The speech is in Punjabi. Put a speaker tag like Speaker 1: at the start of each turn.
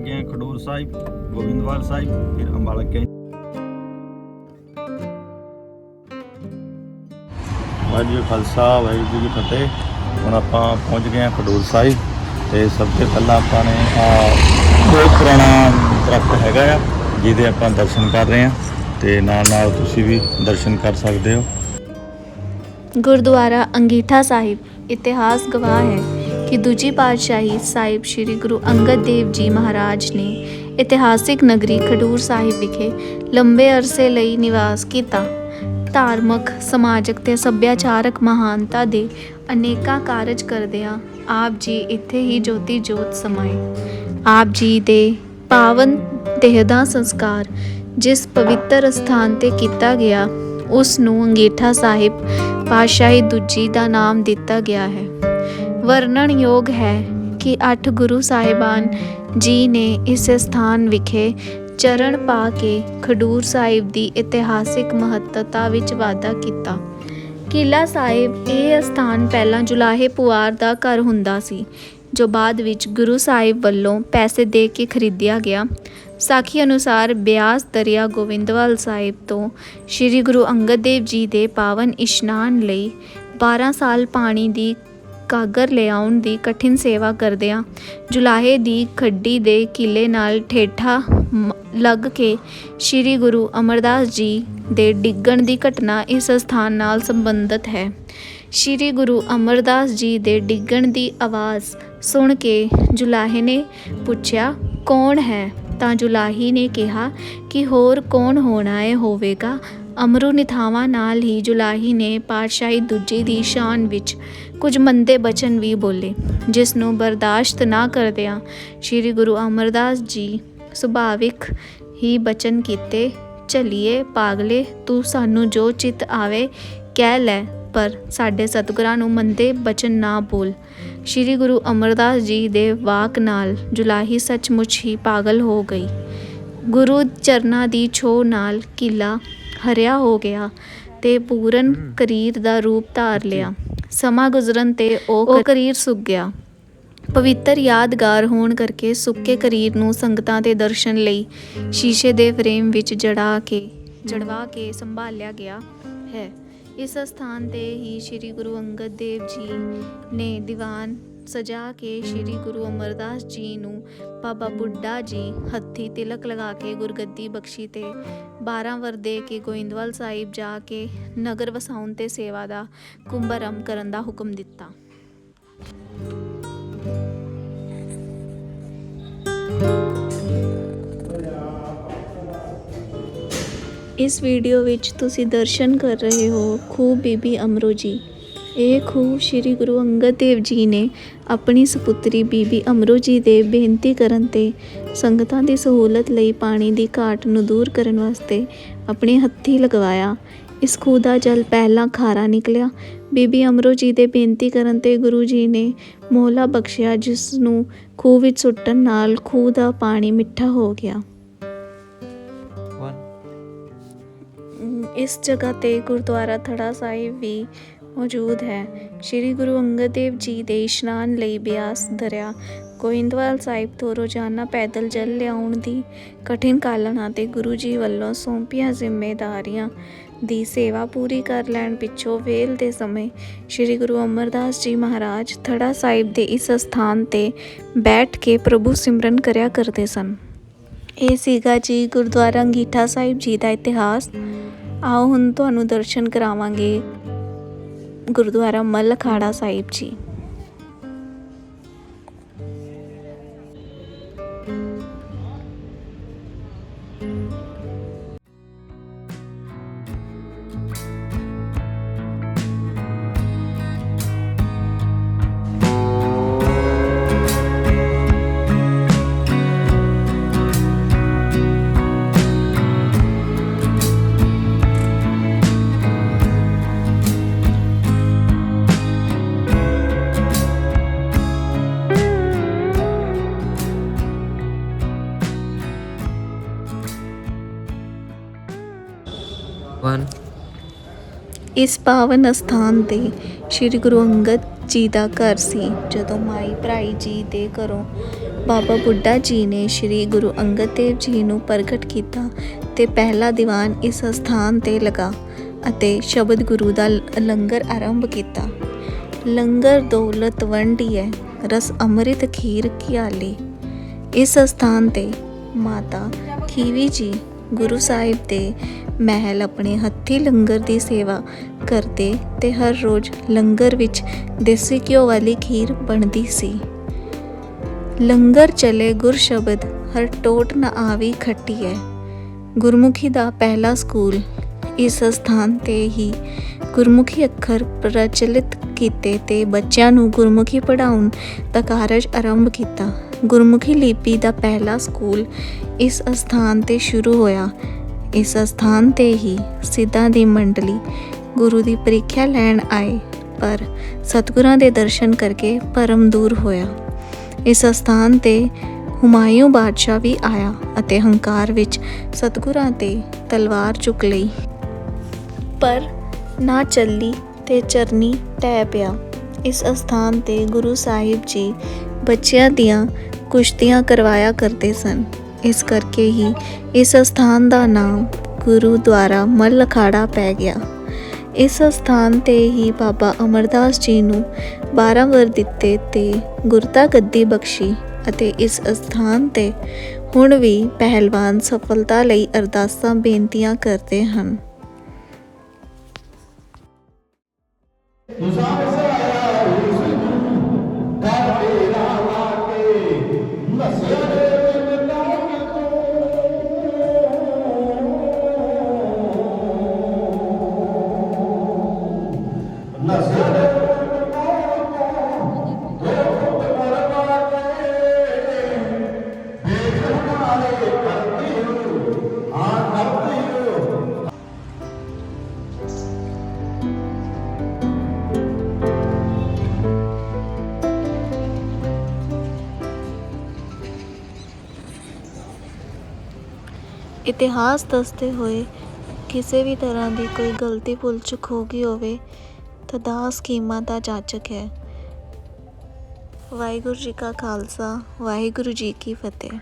Speaker 1: ਲੱਗੇ ਹਾਂ ਖਡੂਰ ਸਾਹਿਬ ਗੋਬਿੰਦਵਾਲ ਸਾਹਿਬ ਫਿਰ ਅੰਬਾਲਾ ਕੇ ਵਾਹਿਗੁਰੂ ਖਾਲਸਾ ਵਾਹਿਗੁਰੂ ਜੀ ਫਤਿਹ। ਹੁਣ ਆਪਾਂ ਪਹੁੰਚ ਗਏ ਹਾਂ ਖਡੂਰ ਸਾਹਿਬ ਤੇ ਸਭ ਤੋਂ ਪਹਿਲਾਂ ਆਪਾਂ ਨੇ ਆ ਬਹੁਤ ਪੁਰਾਣਾ ਦਰਖਤ ਹੈਗਾ ਆ ਜਿਹਦੇ ਆਪਾਂ ਦਰਸ਼ਨ ਕਰ ਰਹੇ ਹਾਂ ਤੇ ਨਾਲ ਨਾਲ ਤੁਸੀਂ ਵੀ ਦਰਸ਼ਨ ਕਰ ਸਕਦੇ ਹੋ।
Speaker 2: ਗੁਰਦੁਆਰਾ ਅੰਗੀਠਾ ਸਾਹਿਬ ਇਤਿਹਾਸ ਗਵਾਹ ਹੈ। ਕਿ ਦੂਜੀ ਪਾਤਸ਼ਾਹੀ ਸਾਹਿਬ ਸ੍ਰੀ ਗੁਰੂ ਅੰਗਦ ਦੇਵ ਜੀ ਮਹਾਰਾਜ ਨੇ ਇਤਿਹਾਸਿਕ ਨਗਰੀ ਖਡੂਰ ਸਾਹਿਬ ਵਿਖੇ ਲੰਬੇ ਅਰਸੇ ਲਈ ਨਿਵਾਸ ਕੀਤਾ। ਧਾਰਮਿਕ, ਸਮਾਜਿਕ ਤੇ ਸੱਭਿਆਚਾਰਕ ਮਹਾਨਤਾ ਦੇ ਅਨੇਕਾਂ ਕਾਰਜ ਕਰਦਿਆਂ ਆਪ ਜੀ ਇੱਥੇ ਹੀ ਜੋਤੀ ਜੋਤ ਸਮਾਏ। ਆਪ ਜੀ ਦੇ ਪਾਵਨ ਦੇਹ ਦਾ ਸੰਸਕਾਰ ਜਿਸ ਪਵਿੱਤਰ ਸਥਾਨ ਤੇ ਕੀਤਾ ਗਿਆ, ਉਸ ਨੂੰ ਅੰਗੀਠਾ ਸਾਹਿਬ ਪਾਤਸ਼ਾਹੀ ਦੂਜੀ ਦਾ ਨਾਮ ਦਿੱਤਾ ਗਿਆ ਹੈ। ਵਰਣਨਯੋਗ ਹੈ ਕਿ ਅੱਠ ਗੁਰੂ ਸਾਹਿਬਾਨ ਜੀ ਨੇ ਇਸ ਸਥਾਨ ਵਿਖੇ ਚਰਨ ਪਾ ਕੇ ਖਡੂਰ ਸਾਹਿਬ ਦੀ ਇਤਿਹਾਸਿਕ ਮਹੱਤਤਾ ਵਿੱਚ ਵਾਧਾ ਕੀਤਾ। ਕਿਲਾ ਸਾਹਿਬ ਇਹ ਸਥਾਨ ਪਹਿਲਾਂ ਜੁਲਾਹੇ ਪੁਆਰ ਦਾ ਘਰ ਹੁੰਦਾ ਸੀ, ਜੋ ਬਾਅਦ ਵਿੱਚ ਗੁਰੂ ਸਾਹਿਬ ਵੱਲੋਂ ਪੈਸੇ ਦੇ ਕੇ ਖਰੀਦਿਆ ਗਿਆ। ਸਾਖੀ ਅਨੁਸਾਰ ਬਿਆਸ ਦਰਿਆ ਗੋਬਿੰਦਵਾਲ ਸਾਹਿਬ ਤੋਂ ਸ੍ਰੀ ਗੁਰੂ ਅੰਗਦ ਦੇਵ ਜੀ ਦੇ ਪਾਵਨ ਇਸ਼ਨਾਨ ਲਈ 12 ਸਾਲ ਪਾਣੀ ਦੀ ਕਾਗਰ ਲਿਆਉਣ ਦੀ ਕਠਿਨ ਸੇਵਾ ਕਰਦਿਆਂ ਜੁਲਾਹੇ ਦੀ ਖੱਡੀ ਦੇ ਕਿਲੇ ਨਾਲ ਠੇਠਾ ਲੱਗ ਕੇ ਸ੍ਰੀ ਗੁਰੂ ਅਮਰਦਾਸ ਜੀ ਦੇ ਡਿੱਗਣ ਦੀ ਘਟਨਾ ਇਸ ਸਥਾਨ ਨਾਲ ਸੰਬੰਧਿਤ ਹੈ। ਸ੍ਰੀ ਗੁਰੂ ਅਮਰਦਾਸ ਜੀ ਦੇ ਡਿੱਗਣ ਦੀ ਆਵਾਜ਼ ਸੁਣ ਕੇ ਜੁਲਾਹੇ ਨੇ ਪੁੱਛਿਆ, ਕੌਣ ਹੈ? ਤਾਂ ਜੁਲਾਹੀ ਨੇ ਕਿਹਾ ਕਿ ਹੋਰ ਕੌਣ ਹੋਣਾ ਹੈ ਹੋਵੇਗਾ? ਅਮਰੂ ਨਿਥਾਵਾਂ ਨਾਲ ਹੀ ਜੁਲਾਹੀ ਨੇ ਪਾਤਸ਼ਾਹੀ ਦੂਜੀ ਦੀ ਸ਼ਾਨ ਵਿੱਚ ਕੁਝ ਮੰਦੇ ਬਚਨ ਵੀ ਬੋਲੇ, ਜਿਸ ਨੂੰ ਬਰਦਾਸ਼ਤ ਨਾ ਕਰਦਿਆਂ ਸ੍ਰੀ ਗੁਰੂ ਅਮਰਦਾਸ ਜੀ ਸੁਭਾਵਿਕ ਹੀ ਬਚਨ ਕੀਤੇ ਚਲੀਏ ਪਾਗਲੇ, ਤੂੰ ਸਾਨੂੰ ਜੋ ਚਿੱਤ ਆਵੇ ਕਹਿ ਲੈ, ਪਰ ਸਾਡੇ ਸਤਿਗੁਰਾਂ ਨੂੰ ਮੰਦੇ ਬਚਨ ਨਾ ਬੋਲ। ਸ੍ਰੀ ਗੁਰੂ ਅਮਰਦਾਸ ਜੀ ਦੇ ਵਾਕ ਨਾਲ ਜੁਲਾਹੀ ਸੱਚਮੁੱਚ ਹੀ ਪਾਗਲ ਹੋ ਗਈ। ਗੁਰੂ ਚਰਨਾਂ ਦੀ ਛੋਹ ਨਾਲ ਕਿਲਾ ਹਰਿਆ ਹੋ ਗਿਆ ਤੇ ਪੂਰਨ ਕਰੀਰ ਦਾ ਰੂਪ ਧਾਰ ਲਿਆ। ਸਮਾਂ ਗੁਜ਼ਰਨ ਤੇ ਉਹ ਕਰੀਰ ਸੁੱਕ ਗਿਆ। ਪਵਿੱਤਰ ਯਾਦਗਾਰ ਹੋਣ ਕਰਕੇ ਸੁੱਕੇ ਕਰੀਰ ਨੂੰ ਸੰਗਤਾਂ ਦੇ ਦਰਸ਼ਨ ਲਈ ਸ਼ੀਸ਼ੇ ਦੇ ਫਰੇਮ ਵਿੱਚ ਜੜਾ ਕੇ ਜੜਵਾ ਕੇ ਸੰਭਾਲਿਆ ਗਿਆ ਹੈ। ਇਸ ਸਥਾਨ ਤੇ ਹੀ ਸ੍ਰੀ ਗੁਰੂ ਅੰਗਦ ਦੇਵ ਜੀ ਨੇ ਦੀਵਾਨ ਸਜਾ ਕੇ ਸ੍ਰੀ ਗੁਰੂ ਅਮਰਦਾਸ ਜੀ ਨੂੰ ਬਾਬਾ ਬੁੱਢਾ ਜੀ ਹੱਥੀ ਤਿਲਕ ਲਗਾ ਕੇ ਗੁਰਗੱਦੀ ਬਖਸ਼ੀ ਤੇ 12 ਵਰ ਦੇ ਕੇ ਗੋਇੰਦਵਾਲ ਸਾਹਿਬ ਜਾ ਕੇ ਨਗਰ ਵਸਾਉਣ ਤੇ ਸੇਵਾ ਦਾ ਕੁੰਭ ਕਰਨ ਦਾ ਹੁਕਮ ਦਿੱਤਾ। ਇਸ ਵੀਡੀਓ ਵਿੱਚ ਤੁਸੀਂ ਦਰਸ਼ਨ ਕਰ ਰਹੇ ਹੋ ਖੂਬ ਬੀਬੀ ਅਮਰੋ ਜੀ। ਇਹ ਖੂਹ ਸ੍ਰੀ ਗੁਰੂ ਅੰਗਦ ਦੇਵ ਜੀ ਨੇ ਆਪਣੀ ਸੁਪੁੱਤਰੀ ਬੀਬੀ ਅਮਰੋ ਜੀ ਦੇ ਬੇਨਤੀ ਕਰਨ ਤੇ ਸੰਗਤਾਂ ਦੀ ਸਹੂਲਤ ਲਈ ਪਾਣੀ ਦੀ ਘਾਟ ਨੂੰ ਦੂਰ ਕਰਨ ਵਾਸਤੇ ਆਪਣੇ ਹੱਥੀ ਲਗਵਾਇਆ। ਇਸ ਖੂਹ ਦਾ ਜਲ ਪਹਿਲਾਂ ਖਾਰਾ ਨਿਕਲਿਆ। ਬੀਬੀ ਅਮਰੋ ਜੀ ਦੇ ਬੇਨਤੀ ਕਰਨ ਤੇ ਗੁਰੂ ਜੀ ਨੇ ਮੋਹਲਾ ਬਖਸ਼ਿਆ ਜਿਸ ਨੂੰ ਖੂਹ ਵਿੱਚ ਸੁੱਟਣ ਨਾਲ ਖੂਹ ਦਾ ਪਾਣੀ ਮਿੱਠਾ ਹੋ ਗਿਆ। ਇਸ ਜਗ੍ਹਾ ਤੇ ਗੁਰਦੁਆਰਾ ਥੜਾ ਸਾਹਿਬ ਵੀ ਮੌਜੂਦ ਹੈ। ਸ੍ਰੀ ਗੁਰੂ ਅੰਗਦ ਦੇਵ ਜੀ ਦੇ ਇਸ਼ਨਾਨ ਲਈ ਬਿਆਸ ਦਰਿਆ ਗੋਇੰਦਵਾਲ ਸਾਹਿਬ ਤੋਂ ਰੋਜ਼ਾਨਾ ਪੈਦਲ ਜਲ ਲਿਆਉਣ ਦੀ ਕਠਿਨ ਕਾਲਨਾ ਤੇ ਗੁਰੂ ਜੀ ਵੱਲੋਂ ਸੌਂਪੀਆਂ ਜ਼ਿੰਮੇਵਾਰੀਆਂ ਦੀ ਸੇਵਾ ਪੂਰੀ ਕਰ ਲੈਣ ਪਿੱਛੋਂ ਵੇਲ ਦੇ ਸਮੇਂ ਸ੍ਰੀ ਗੁਰੂ ਅਮਰਦਾਸ ਜੀ ਮਹਾਰਾਜ ਥੜਾ ਸਾਹਿਬ ਦੇ ਇਸ ਸਥਾਨ ਤੇ ਬੈਠ ਕੇ ਪ੍ਰਭੂ ਸਿਮਰਨ ਕਰਿਆ ਕਰਦੇ ਸਨ। ਇਹ ਸੀਗਾ ਜੀ ਗੁਰਦੁਆਰਾ ਅੰਗੀਠਾ ਸਾਹਿਬ ਜੀ ਦਾ ਇਤਿਹਾਸ। ਆਓ ਹੁਣ ਤੁਹਾਨੂੰ ਦਰਸ਼ਨ ਕਰਾਵਾਂਗੇ। ਗੁਰਦੁਆਰਾ ਮੱਲ ਅਖਾੜਾ ਸਾਹਿਬ ਜੀ।
Speaker 3: One
Speaker 2: ਇਸ ਪਾਵਨ ਅਸਥਾਨ ਤੇ ਸ੍ਰੀ ਗੁਰੂ ਅੰਗਦ ਜੀ ਦਾ ਘਰ ਸੀ। ਜਦੋਂ ਮਾਈ ਭਰਾਈ ਜੀ ਦੇ ਘਰੋਂ ਬਾਬਾ ਬੁੱਢਾ ਜੀ ਨੇ ਸ੍ਰੀ ਗੁਰੂ ਅੰਗਦ ਦੇਵ ਜੀ ਨੂੰ ਪ੍ਰਗਟ ਕੀਤਾ ਤੇ ਪਹਿਲਾ ਦੀਵਾਨ ਇਸ ਸਥਾਨ ਤੇ ਲਗਾ ਅਤੇ ਸ਼ਬਦ ਗੁਰੂ ਦਾ ਲੰਗਰ ਆਰੰਭ ਕੀਤਾ। ਲੰਗਰ ਦੌਲਤ ਹੈ ਰਸ ਅੰਮ੍ਰਿਤ ਖੀਰ ਖਿਆਲੀ ਇਸ ਸਥਾਨ ਤੇ ਮਾਤਾ ਖੀਵੀ ਜੀ ਗੁਰੂ ਸਾਹਿਬ ਦੇ ਮਹਿਲ ਆਪਣੇ ਹੱਥੀ ਲੰਗਰ ਦੀ ਸੇਵਾ ਕਰਦੇ ਤੇ ਹਰ ਰੋਜ਼ ਲੰਗਰ ਵਿੱਚ ਦੇਸੀ ਘਿਓ ਵਾਲੀ ਖੀਰ ਬਣਦੀ ਸੀ। ਲੰਗਰ ਚਲੇ ਗੁਰ ਸ਼ਬਦ, ਹਰ ਟੋਟ ਨ ਆਵੀ ਖੱਟੀ ਹੈ ਗੁਰਮੁਖੀ ਦਾ ਪਹਿਲਾ ਸਕੂਲ ਇਸ ਸਥਾਨ ਤੇ ਹੀ ਗੁਰਮੁਖੀ ਅੱਖਰ ਪ੍ਰਚਲਿਤ ਕੀਤੇ ਤੇ ਬੱਚਿਆਂ ਨੂੰ ਗੁਰਮੁਖੀ ਪੜ੍ਹਾਉਣ ਦਾ ਕਾਰਜ ਆਰੰਭ ਕੀਤਾ। ਗੁਰਮੁਖੀ ਲਿਪੀ ਦਾ ਪਹਿਲਾ ਸਕੂਲ ਇਸ ਸਥਾਨ ਤੇ ਸ਼ੁਰੂ ਹੋਇਆ। ਇਸ ਸਥਾਨ ਤੇ ਹੀ ਸਿੱਧਾਂ ਦੀ ਮੰਡਲੀ ਗੁਰੂ ਦੀ ਪ੍ਰੀਖਿਆ ਲੈਣ ਆਏ, ਪਰ ਸਤਿਗੁਰਾਂ ਦੇ ਦਰਸ਼ਨ ਕਰਕੇ ਪਰਮ ਦੂਰ ਹੋਇਆ। ਇਸ ਸਥਾਨ ਤੇ ਹੁਮਾਯੂੰ ਬਾਦਸ਼ਾਹ ਵੀ ਆਇਆ ਅਤੇ ਹੰਕਾਰ ਵਿੱਚ ਸਤਿਗੁਰਾਂ ਤੇ ਤਲਵਾਰ ਚੁੱਕ ਲਈ। ਪਰ ਨਾ ਚੱਲੀ ਤੇ ਚਰਨੀ ਟਹਿ ਪਿਆ। ਇਸ ਅਸਥਾਨ ਤੇ ਗੁਰੂ ਸਾਹਿਬ ਜੀ ਬੱਚਿਆਂ ਦੀਆਂ ਕੁਸ਼ਤੀਆਂ ਕਰਵਾਇਆ ਕਰਦੇ ਸਨ। ਇਸ ਕਰਕੇ ਹੀ ਇਸ ਅਸਥਾਨ ਦਾ ਨਾਮ ਗੁਰੂ ਦੁਆਰਾ ਮੱਲ ਅਖਾੜਾ ਪੈ ਗਿਆ। ਇਸ ਸਥਾਨ ਤੇ ਹੀ ਬਾਬਾ ਅਮਰਦਾਸ ਜੀ ਨੂੰ 12 ਵਰ ਦਿੱਤੇ ਤੇ ਗੁਰਤਾ ਗੱਦੀ ਬਖਸ਼ੀ ਅਤੇ ਇਸ ਸਥਾਨ ਤੇ ਹੁਣ ਵੀ ਪਹਿਲਵਾਨ ਸਫਲਤਾ ਲਈ ਅਰਦਾਸਾਂ ਬੇਨਤੀਆਂ ਕਰਦੇ ਹਨ। ਇਤਿਹਾਸ ਦੱਸਦੇ ਹੋਏ ਕਿਸੇ ਵੀ ਤਰ੍ਹਾਂ ਦੀ ਕੋਈ ਗਲਤੀ ਭੁੱਲ ਚੁੱਕ ਹੋ ਗਈ ਹੋਵੇ, ਤਾਂ ਦਾਸ ਕੀਮਾ ਦਾ ਜਾਚਕ ਹੈ। ਵਾਹਿਗੁਰੂ ਜੀ ਕਾ ਖਾਲਸਾ, ਵਾਹਿਗੁਰੂ ਜੀ ਕੀ ਫਤਿਹ।